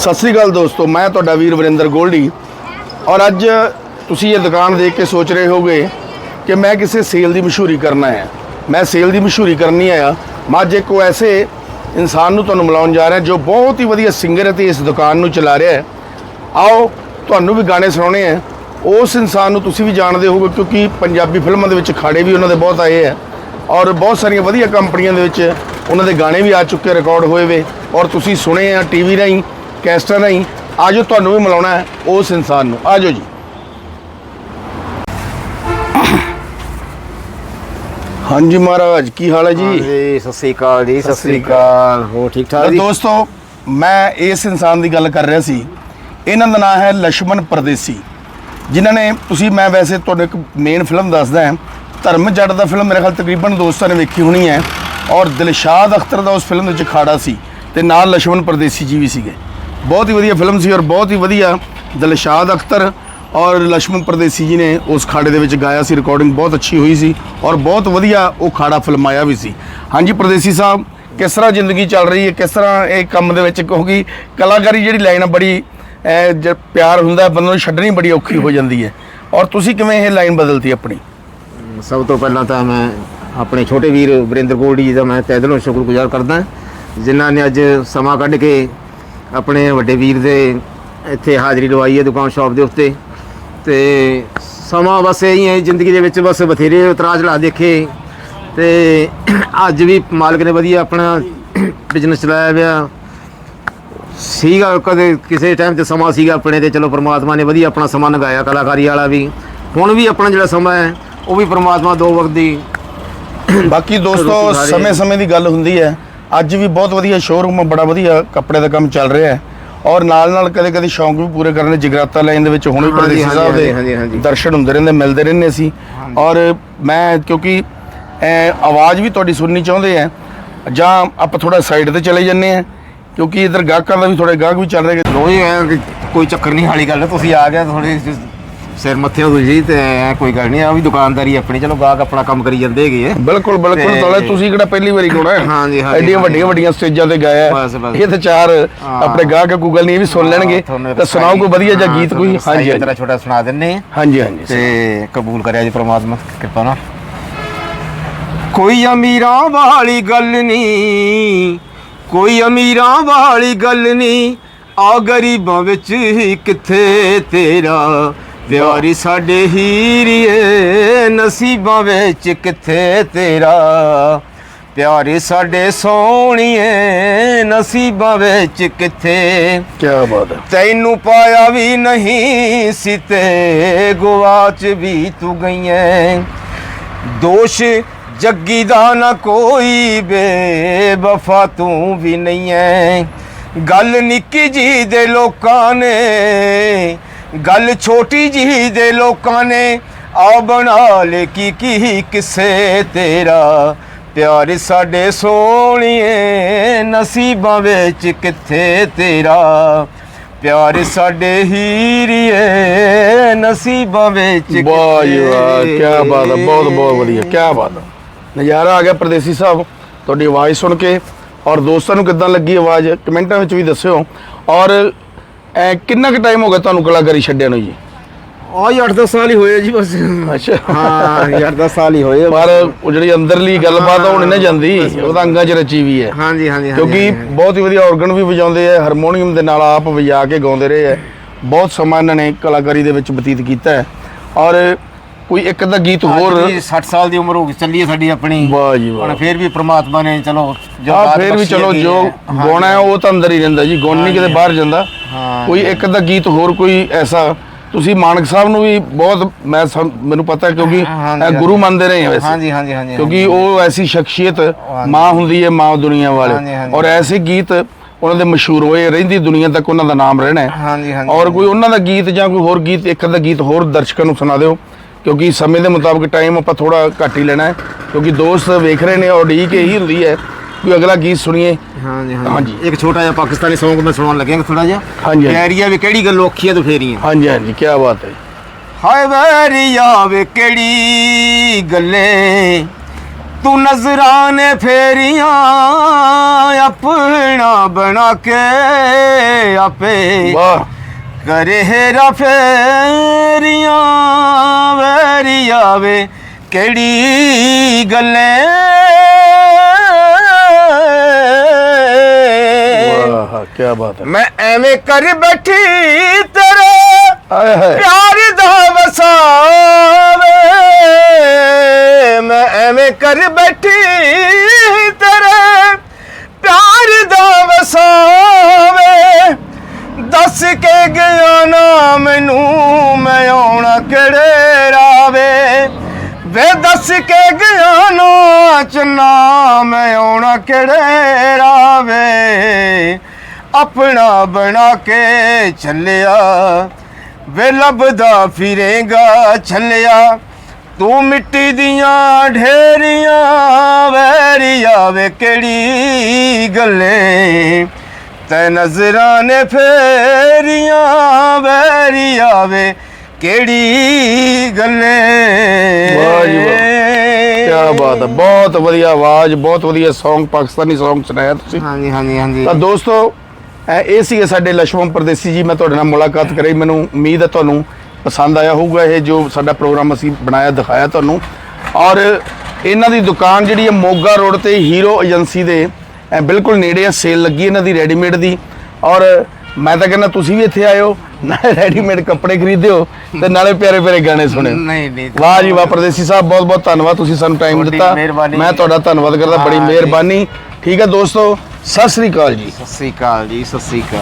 ਸਤਿ ਸ੍ਰੀ ਅਕਾਲ ਦੋਸਤੋ, ਮੈਂ ਤੁਹਾਡਾ ਵੀਰ ਵਰਿੰਦਰ ਗੋਲਡੀ। ਔਰ ਅੱਜ ਤੁਸੀਂ ਇਹ ਦੁਕਾਨ ਦੇਖ ਕੇ ਸੋਚ ਰਹੇ ਹੋਗੇ ਕਿ ਮੈਂ ਕਿਸੇ ਸੇਲ ਦੀ ਮਸ਼ਹੂਰੀ ਕਰਨਾ ਹੈ। ਮੈਂ ਸੇਲ ਦੀ ਮਸ਼ਹੂਰੀ ਕਰਨੀ ਆਇਆ। ਮੈਂ ਅੱਜ ਇੱਕ ਉਹ ਐਸੇ ਇਨਸਾਨ ਨੂੰ ਤੁਹਾਨੂੰ ਮਿਲਾਉਣ ਜਾ ਰਿਹਾ ਜੋ ਬਹੁਤ ਹੀ ਵਧੀਆ ਸਿੰਗਰ ਹੈ ਤੇ ਇਸ ਦੁਕਾਨ ਨੂੰ ਚਲਾ ਰਿਹਾ ਹੈ। ਆਓ, ਤੁਹਾਨੂੰ ਵੀ ਗਾਣੇ ਸੁਣਾਉਣੇ ਆ ਉਸ ਇਨਸਾਨ ਨੂੰ ਤੁਸੀਂ ਵੀ ਜਾਣਦੇ ਹੋਗੇ ਕਿਉਂਕਿ ਪੰਜਾਬੀ ਫਿਲਮਾਂ ਦੇ ਵਿੱਚ ਖਾੜੇ ਵੀ ਉਹਨਾਂ ਦੇ ਬਹੁਤ ਆਏ ਆ ਔਰ ਬਹੁਤ ਸਾਰੀਆਂ ਵਧੀਆ ਕੰਪਨੀਆਂ ਦੇ ਵਿੱਚ ਉਹਨਾਂ ਦੇ ਗਾਣੇ ਵੀ ਆ ਚੁੱਕੇ ਰਿਕਾਰਡ ਹੋਏ ਵੇ। ਔਰ ਤੁਸੀਂ ਸੁਣੇ ਆ ਟੀਵੀ ਰਾਹੀਂ। ਕੈਸਟਰ ਨਹੀਂ ਆਜੋ ਤੁਹਾਨੂੰ ਵੀ ਮਿਲਾਉਣਾ ਹੈ ਉਸ ਇਨਸਾਨ ਨੂੰ। ਆਜੋ ਜੀ। ਹਾਂਜੀ ਮਹਾਰਾਜ ਕੀ ਹਾਲ ਹੈ ਜੀ? ਜੀ ਸਤਿ ਸ੍ਰੀ ਅਕਾਲ ਜੀ ਸਤਿ ਸ੍ਰੀ ਅਕਾਲ। ਹੋ ਠੀਕ ਠਾਕ ਜੀ? ਦੋਸਤੋ ਮੈਂ ਇਸ ਇਨਸਾਨ ਦੀ ਗੱਲ ਕਰ ਰਿਹਾ ਸੀ। ਇਹਨਾਂ ਦਾ ਨਾਮ ਹੈ ਲక్ష్మణ ਪਰਦੇਸੀ ਜਿਨ੍ਹਾਂ ਨੇ ਤੁਸੀਂ ਮੈਂ ਵੈਸੇ ਤੁਹਾਨੂੰ ਇੱਕ ਮੇਨ ਫਿਲਮ ਦੱਸਦਾ ਹਾਂ। ਧਰਮ ਜੱਟ ਦਾ ਫਿਲਮ ਮੇਰੇ ਖਿਆਲ ਤਕਰੀਬਨ ਦੋਸਤਾਂ ਨੇ ਵੇਖੀ ਹੋਣੀ ਹੈ। ਔਰ ਦਿਲਸ਼ਾਦ ਅਖਤਰ ਦਾ ਉਸ ਫਿਲਮ ਵਿੱਚ ਖਾੜਾ ਸੀ ਤੇ ਨਾਲ ਲక్ష్మణ ਪਰਦੇਸੀ ਜੀ ਵੀ ਸੀਗੇ। ਬਹੁਤ ਹੀ ਵਧੀਆ ਫਿਲਮ ਸੀ ਔਰ ਬਹੁਤ ਹੀ ਵਧੀਆ ਦਲਸ਼ਾਦ ਅਖਤਰ ਔਰ ਲక్ష్ਮਣ ਪਰਦੇਸੀ ਜੀ ਨੇ ਉਸ ਖਾੜੇ ਦੇ ਵਿੱਚ ਗਾਇਆ ਸੀ। ਰਿਕਾਰਡਿੰਗ ਬਹੁਤ ਅੱਛੀ ਹੋਈ ਸੀ ਔਰ ਬਹੁਤ ਵਧੀਆ ਉਹ ਖਾੜਾ ਫਿਲਮਾਇਆ ਵੀ ਸੀ। ਹਾਂਜੀ, ਪਰਦੇਸੀ ਸਾਹਿਬ, ਕਿਸ ਤਰ੍ਹਾਂ ਜ਼ਿੰਦਗੀ ਚੱਲ ਰਹੀ ਹੈ? ਕਿਸ ਤਰ੍ਹਾਂ ਇਹ ਕੰਮ ਦੇ ਵਿੱਚ ਕਿਉਂਕਿ ਕਲਾਕਾਰੀ ਜਿਹੜੀ ਲਾਈਨ ਆ ਬੜੀ ਪਿਆਰ ਹੁੰਦਾ, ਬੰਦੇ ਨੂੰ ਛੱਡਣੀ ਬੜੀ ਔਖੀ ਹੋ ਜਾਂਦੀ ਹੈ। ਔਰ ਤੁਸੀਂ ਕਿਵੇਂ ਇਹ ਲਾਈਨ ਬਦਲਤੀ ਆਪਣੀ? ਸਭ ਤੋਂ ਪਹਿਲਾਂ ਤਾਂ ਮੈਂ ਆਪਣੇ ਛੋਟੇ ਵੀਰ ਵਰਿੰਦਰ ਕੋਲੜੀ ਜੀ ਦਾ ਮੈਂ ਤਹਿ ਦਿਲੋਂ ਸ਼ੁਕਰਗੁਜ਼ਾਰ ਕਰਦਾ। ਜਿਨ੍ਹਾਂ ਨੇ ਅੱਜ ਸਮਾਂ ਕੱਢ ਕੇ ਆਪਣੇ ਵੱਡੇ ਵੀਰ ਦੇ ਇੱਥੇ ਹਾਜ਼ਰੀ ਲਵਾਈ ਹੈ ਦੁਕਾਨ ਸ਼ਾਪ ਦੇ ਉੱਤੇ। ਤੇ ਸਮਾਂ ਬਸ ਇਹੀ ਹੈ ਜ਼ਿੰਦਗੀ ਦੇ ਵਿੱਚ ਬਸ ਬਥੇਰੇ ਉਤਰਾਅ ਚੜਾਅ ਦੇਖੇ। ਤੇ ਅੱਜ ਵੀ ਮਾਲਕ ਨੇ ਵਧੀਆ ਆਪਣਾ ਬਿਜ਼ਨਸ ਚਲਾਇਆ ਹੋਇਆ। ਸੀਗਾ ਕਦੇ ਕਿਸੇ ਟਾਈਮ ਤੇ ਸਮਾਂ ਸੀਗਾ ਆਪਣੇ ਤੇ ਚਲੋ ਪ੍ਰਮਾਤਮਾ ਨੇ ਵਧੀਆ ਆਪਣਾ ਸਮਾਂ ਲਗਾਇਆ ਕਲਾਕਾਰੀ ਵਾਲਾ ਵੀ। ਹੁਣ ਵੀ ਆਪਣਾ ਜਿਹੜਾ ਸਮਾਂ ਹੈ ਉਹ ਵੀ ਪ੍ਰਮਾਤਮਾ ਦੋ ਵਕਤ ਦੀ ਬਾਕੀ ਦੋਸਤੋ ਰੋਟੀ ਖਾ ਰਹੇ ਸਮੇਂ ਸਮੇਂ ਦੀ ਗੱਲ ਹੁੰਦੀ ਹੈ। ਅੱਜ ਵੀ ਬਹੁਤ ਵਧੀਆ ਸ਼ੋਰੂਮ ਬੜਾ ਵਧੀਆ ਕੱਪੜੇ ਦਾ ਕੰਮ ਚੱਲ ਰਿਹਾ ਹੈ ਔਰ ਨਾਲ ਨਾਲ ਕਦੇ ਕਦੇ ਸ਼ੌਂਕ ਵੀ ਪੂਰੇ ਕਰਨ ਦੇ ਜਗਰਾਤਾ ਲਾਈਨ ਦੇ ਵਿੱਚ ਹੁਣ ਵੀ ਪਰਦੇਸੀ ਸਾਹਿਬ ਦੇ। ਦਰਸ਼ਨ ਹੁੰਦੇ ਰਹਿੰਦੇ ਮਿਲਦੇ ਰਹਿੰਦੇ ਸੀ ਔਰ ਮੈਂ ਕਿਉਂਕਿ ਆਵਾਜ਼ ਵੀ ਤੁਹਾਡੀ ਸੁਣਨੀ ਚਾਹੁੰਦੇ ਆ ਜਾਂ ਆਪਾਂ ਥੋੜਾ ਸਾਈਡ ਤੇ ਚਲੇ ਜੰਨੇ ਆ ਕਿਉਂਕਿ ਇਧਰ ਗਾਹਕਾਂ ਦਾ ਵੀ ਥੋੜੇ ਗਾਹਕ ਵੀ ਚੱਲ ਰਹੇ ਲੋਈ ਹੈ ਕਿ ਕੋਈ ਚੱਕਰ ਨਹੀਂ ਵਾਲੀ ਗੱਲ। ਤੁਸੀਂ ਆ ਗਿਆ ਥੋੜੇ ਸਿਰ ਮੱਥੇ ਹੋ ਤੁਸੀਂ ਤੇ ਐਂ ਕੋਈ ਗੱਲ ਨਹੀਂ ਆ ਵੀ ਦੁਕਾਨਦਾਰੀ ਆਪਣੀ ਚਲੋ ਗਾਹਕ ਆਪਣਾ ਕੰਮ ਕਰੀ ਜਾਂਦੇ ਹੈਗੇ ਆ ਬਿਲਕੁਲ ਬਿਲਕੁਲ ਤੇ- ਤਾਲੇ ਤੁਸੀਂ ਕਿਹੜਾ ਪਹਿਲੀ ਵਾਰੀ ਗਾਉਣਾ ਹੈ ਹਾਂਜੀ, ਹਾਂਜੀ, ਐਡੀਆਂ। ਵੱਡੀਆਂ ਵੱਡੀਆਂ ਸਟੇਜਾਂ ਤੇ ਗਾਇਆ ਹੈ। ਬਸ। ਇਹ ਤੇ ਚਾਰ। ਆਪਣੇ ਗਾਹਕ ਗੂਗਲ ਨਹੀਂ ਇਹ ਵੀ ਸੁਣ ਲੈਣਗੇ ਤੁਹਾਨੂੰ ਤਾਂ ਸੁਣਾਓ ਕੋਈ ਵਧੀਆ ਜਿਹਾ ਹਾਂ, ਗੀਤ ਕੋਈ ਤੁਹਾਨੂੰ ਹਾਂਜੀ ਤੇਰਾ ਛੋਟਾ ਸੁਣਾ ਦਿੰਨੇ ਆ ਹਾਂਜੀ ਹਾਂਜੀ ਤੇ ਕਬੂਲ ਕਰਿਆ ਜੀ ਪ੍ਰਮਾਤਮਾ ਕਿਰਪਾ ਨਾਲ ਕੋਈ ਅਮੀਰਾਂ ਵਾਲੀ ਗੱਲ ਨਹੀਂ ਕੋਈ ਅਮੀਰਾਂ ਵਾਲੀ ਗੱਲ ਨਹੀਂ ਆ ਗਰੀਬਾਂ ਵਿੱਚ ਹੀ ਕਿੱਥੇ ਤੇਰਾ ਪਿਆਰੀ ਸਾਡੇ ਹੀਰੀਏ ਨਸੀਬਾਂ ਵਿੱਚ ਕਿੱਥੇ ਤੇਰਾ? ਪਿਆਰੇ ਸਾਡੇ ਸੋਹਣੀਏ ਨਸੀਬਾਂ ਵਿੱਚ ਕਿੱਥੇ? ਕੀ ਬਾਤ ਹੈ। ਤੈਨੂੰ ਪਾਇਆ ਵੀ ਨਹੀਂ ਸੀ ਤੇ ਗਵਾਚ ਵੀ ਤੂੰ ਗਈਐ। ਦੋਸ਼ ਜੱਗੀ ਦਾ ਨਾ ਕੋਈ ਬੇਵਫਾ ਤੂੰ ਵੀ ਨਹੀਂ ਐ ਗੱਲ ਨਿੱਕੀ ਜੀ ਦੇ ਲੋਕਾਂ ਨੇ ਗੱਲ ਛੋਟੀ ਜਿਹੀ ਦੇ ਲੋਕਾਂ ਨੇ ਆ ਬਣਾ ਲੈ ਕੀ ਕੀ ਕਿਸੇ ਤੇਰਾ। ਪਿਆਰ ਸਾਡੇ ਸੋਹਣੀਏ, ਨਸੀਬਾਂ ਵਿੱਚ ਕਿੱਥੇ ਤੇਰਾ। ਪਿਆਰ ਸਾਡੇ ਹੀਰੀਏ, ਨਸੀਬਾਂ ਵਿੱਚ ਵਾਹ ਜੀ ਵਾਹ ਕੀ ਬਾਤ ਹੈ, ਬਹੁਤ ਬਹੁਤ ਵਧੀਆ ਕੀ ਬਾਤ ਹੈ। ਨਜ਼ਾਰਾ ਆ ਗਿਆ ਪਰਦੇਸੀ ਸਾਹਿਬ, ਤੁਹਾਡੀ ਆਵਾਜ਼ ਸੁਣ ਕੇ। ਔਰ ਦੋਸਤਾਂ ਨੂੰ ਕਿੱਦਾਂ ਲੱਗੀ ਆਵਾਜ਼, ਕਮੈਂਟਾਂ ਵਿੱਚ ਵੀ ਦੱਸਿਓ। ਔਰ ਅਹ, ਕਿੰਨਾ ਕੁ ਟਾਈਮ ਹੋ ਗਿਆ ਤੁਹਾਨੂੰ ਕਲਾਕਾਰੀ ਛੱਡਿਆ ਨੂੰ ਜੀ? ਆ 8-10 ਸਾਲ ਹੀ ਹੋਏ ਆ ਜੀ ਬਸ। ਅੱਛਾ। ਹਾਂ 8-10 ਸਾਲ ਹੀ ਹੋਏ ਆ। ਪਰ ਉਹ ਜਿਹੜੀ ਅੰਦਰਲੀ ਗੱਲਬਾਤ ਆ ਉਹ ਨਹੀਂ ਨਾ ਜਾਂਦੀ। ਉਹ ਤਾਂ ਅੰਗਾਂ 'ਚ ਰਚੀ ਵੀ ਹੈ। ਹਾਂਜੀ ਹਾਂਜੀ ਹਾਂਜੀ, ਕਿਉਂਕਿ ਹਾਂਜੀ। ਬਹੁਤ ਹੀ ਵਧੀਆ ਆਰਗਨ ਵੀ ਵਜਾਉਂਦੇ ਆ ਹਾਰਮੋਨੀਅਮ ਦੇ ਨਾਲ ਆਪ ਵਜਾ ਕੇ ਗਾਉਂਦੇ ਰਹੇ ਆ। ਬਹੁਤ ਸਮਾਂ ਇਹਨਾਂ ਨੇ ਕਲਾਕਾਰੀ ਦੇ ਵਿੱਚ ਬਤੀਤ ਕੀਤਾ ਹੈ। ਔਰ ਕੋਈ ਇੱਕ ਅੱਧਾ ਗੀਤ ਹੋਰ ਅੱਜ ਵੀ 60 ਸਾਲ ਦੀ ਉਮਰ ਹੋ ਗਈ ਚੱਲੀ ਹੈ ਸਾਡੀ ਆਪਣੀ। ਵਾਹ ਜੀ ਵਾਹ। ਹੁਣ ਫੇਰ ਵੀ ਪ੍ਰਮਾਤਮਾ ਨੇ ਚਲੋ ਜੋ ਆ ਦਾਤ ਫੇਰ ਵੀ ਬਖਸ਼ੀ ਚਲੋ ਹੈਗੀ ਜੋ ਹੈ। ਗਾਉਣਾ ਹੈ ਉਹ ਤਾਂ ਅੰਦਰ ਹੀ ਰਹਿੰਦਾ ਜੀ ਗੁਣ ਨਹੀਂ ਕਿਤੇ ਬਾਹਰ ਜਾਂਦਾ। ਹਾਂ। ਕੋਈ ਇੱਕ ਅੱਧਾ ਗੀਤ ਹੋਰ ਕੋਈ ਐਸਾ ਤੁਸੀਂ ਮਾਨਕ ਸਾਹਿਬ ਨੂੰ ਵੀ ਬਹੁਤ ਮੈਂ ਸਮ- ਮੈਨੂੰ ਪਤਾ ਹੈ ਕਿਉਂਕਿ ਹਾਂਜੀ, ਇਹ ਗੁਰੂ ਮੰਨਦੇ ਰਹੇ ਆ ਵੈਸੇ। ਹਾਂਜੀ ਹਾਂਜੀ ਹਾਂਜੀ ਕਿਉਂਕਿ ਉਹ ਐਸੀ ਸ਼ਖਸੀਅਤ ਮਾਂ ਹੁੰਦੀ ਹੈ ਮਾਂ ਦੁਨੀਆ ਹਾਂਜੀ, ਵਾਲੇ। ਹਾਂਜੀ। ਔਰ ਐਸੇ ਗੀਤ ਉਹਨਾਂ ਦੇ ਮਸ਼ਹੂਰ ਹੋਏ ਰਹਿੰਦੀ ਦੁਨੀਆ ਤੱਕ ਉਹਨਾਂ ਦਾ ਨਾਮ ਰਹਿਣਾ ਹੈ। ਹਾਂਜੀ ਹਾਂਜੀ ਔਰ ਕੋਈ ਉਹਨਾਂ ਦਾ ਗੀਤ ਜਾਂ ਕੋਈ ਹੋਰ ਗੀਤ ਇੱਕ ਅੱਧਾ ਗੀਤ ਹੋਰ ਦਰਸ਼ਕਾਂ ਨੂੰ ਸੁਣਾ ਦਿਓ। ਕਿਉਂਕਿ ਸਮੇਂ ਦੇ ਮੁਤਾਬਕ ਟਾਈਮ ਆਪਾਂ ਥੋੜਾ ਘੱਟ ਹੀ ਲੈਣਾ ਹੈ ਕਿਉਂਕਿ ਦੋਸਤ ਵੇਖ ਰਹੇ ਨੇ ਉਡੀਕ ਇਹੀ ਹੁੰਦੀ ਹੈ ਕੋਈ ਅਗਲਾ ਗੀਤ ਸੁਣੀਏ ਹਾਂਜੀ ਹਾਂਜੀ। ਹਾਂਜੀ ਇੱਕ ਛੋਟਾ ਜਿਹਾ ਪਾਕਿਸਤਾਨੀ Song ਮੈਂ ਸੁਣਾਉਣ ਲੱਗਿਆ ਥੋੜਾ ਜਿਹਾ ਹਾਂਜੀ, ਹਾਂਜੀ। ਪਿਆਰੀਆ ਵੀ ਕਿਹੜੀ ਗੱਲ ਔਖੀ ਹੈ ਤੇ ਫੇਰੀਆਂ ਹਾਂਜੀ ਹਾਂਜੀ ਕੀ ਬਾਤ ਹੈ ਹਾਏ ਵੈਰੀਆ ਵੇ ਕਿਹੜੀ ਗੱਲੇ ਤੂੰ ਨਜ਼ਰਾਂ ਨੇ ਫੇਰੀਆਂ ਆਪਣਾ ਬਣਾ ਕੇ ਆਪੇ ਵਾਹ ਕਰੇ ਹੇਰਾ ਫੇਰੀਆਂ ਵੈਰੀਆ ਵੇ ਕਿਹੜੀ ਗੱਲੇ? ਵਾਹ ਕੀ ਬਾਤ ਹੈ। ਮੈਂ ਐਵੇਂ ਕਰ ਬੈਠੀ ਤੇਰੇ ਆਏ ਹਾਏ। ਪਿਆਰ ਦਾ ਵਸਾਵੇ। ਮੈਂ ਐਵੇਂ ਕਰ ਬੈਠੀ ਤੇਰੇ ਪਿਆਰ ਦਾ ਵਸਾਵੇ। ਦੱਸ ਕੇ ਗਿਆ ਨਾ ਮੈਨੂੰ। ਵੇ ਦੱਸ ਕੇ ਗਿਆ ਨਾ ਚੰਨਾ ਮੈਂ ਆਉਣਾ ਕਿਹੜੇ ਰਾਵੇ? ਆਪਣਾ ਬਣਾ ਕੇ ਚੱਲਿਆ ਵੇ ਲੱਭਦਾ ਫਿਰੇਗਾ ਛੱਲਿਆ। ਤੂੰ ਮਿੱਟੀ ਦੀਆਂ ਢੇਰੀਆਂ ਵੈਰੀਆ ਵੇ ਕਿਹੜੀ ਗੱਲੇ? ਤੈ ਨਜ਼ਰਾਂ ਨੇ ਫੇਰੀਆਂ ਵੈਰੀਆ ਵੇ ਕਿਹੜੀ ਗੱਲੇ? ਵਾਹ ਜੀ ਵਾਹ ਕੀ ਬਾਤ ਹੈ। ਬਹੁਤ ਵਧੀਆ ਆਵਾਜ਼ ਬਹੁਤ ਵਧੀਆ Song ਪਾਕਿਸਤਾਨੀ Song ਸੁਣਾਇਆ ਤੁਸੀਂ। ਹਾਂਜੀ ਹਾਂਜੀ ਹਾਂਜੀ। ਤਾਂ ਦੋਸਤੋ ਇਹ ਇਹ ਸੀਗੇ ਸਾਡੇ ਲక్ష్ਮਣ ਪਰਦੇਸੀ ਜੀ ਮੈਂ ਤੁਹਾਡੇ ਨਾਲ ਮੁਲਾਕਾਤ ਕਰੀ। ਮੈਨੂੰ ਉਮੀਦ ਹੈ ਤੁਹਾਨੂੰ ਪਸੰਦ ਆਇਆ ਹੋਊਗਾ ਇਹ ਜੋ ਸਾਡਾ ਪ੍ਰੋਗਰਾਮ ਅਸੀਂ ਬਣਾਇਆ ਦਿਖਾਇਆ ਤੁਹਾਨੂੰ। ਔਰ ਇਹਨਾਂ ਦੀ ਦੁਕਾਨ ਜਿਹੜੀ ਹੈ ਮੋਗਾ ਰੋਡ ਤੇ ਹੀਰੋ ਏਜੰਸੀ ਦੇ ਬਿਲਕੁਲ ਨੇੜੇ ਆ ਸੇਲ ਲੱਗੀ ਇਹਨਾਂ ਦੀ ਰੈਡੀਮੇਡ ਦੀ। ਔਰ ਮੈਂ ਤਾਂ ਕਹਿੰਦਾ ਤੁਸੀਂ ਵੀ ਇੱਥੇ ਆਇਓ ਨਾਲੇ ਰੈਡੀਮੇਡ ਕੱਪੜੇ ਖਰੀਦਿਓ ਤੇ ਨਾਲੇ ਪਿਆਰੇ ਪਿਆਰੇ ਗਾਣੇ ਸੁਣਿਓ। ਨਹੀਂ ਨਹੀਂ ਵਾਹ ਜੀ ਵਾਹ ਪਰਦੇਸੀ ਸਾਹਿਬ ਬਹੁਤ ਬਹੁਤ ਧੰਨਵਾਦ ਤੁਸੀਂ ਸਾਨੂੰ ਟਾਈਮ ਦਿੱਤਾ। ਮਿਹਰਬਾਨੀ। ਮੈਂ ਤੁਹਾਡਾ ਧੰਨਵਾਦ ਕਰਦਾ ਬੜੀ ਹਾਂ ਜੀ। ਮਿਹਰਬਾਨੀ। ਠੀਕ ਹੈ ਦੋਸਤੋ ਸਤਿ ਸ੍ਰੀ ਅਕਾਲ ਜੀ। ਸਤਿ ਸ੍ਰੀ ਅਕਾਲ ਜੀ ਸਤਿ ਸ੍ਰੀ ਅਕਾਲ।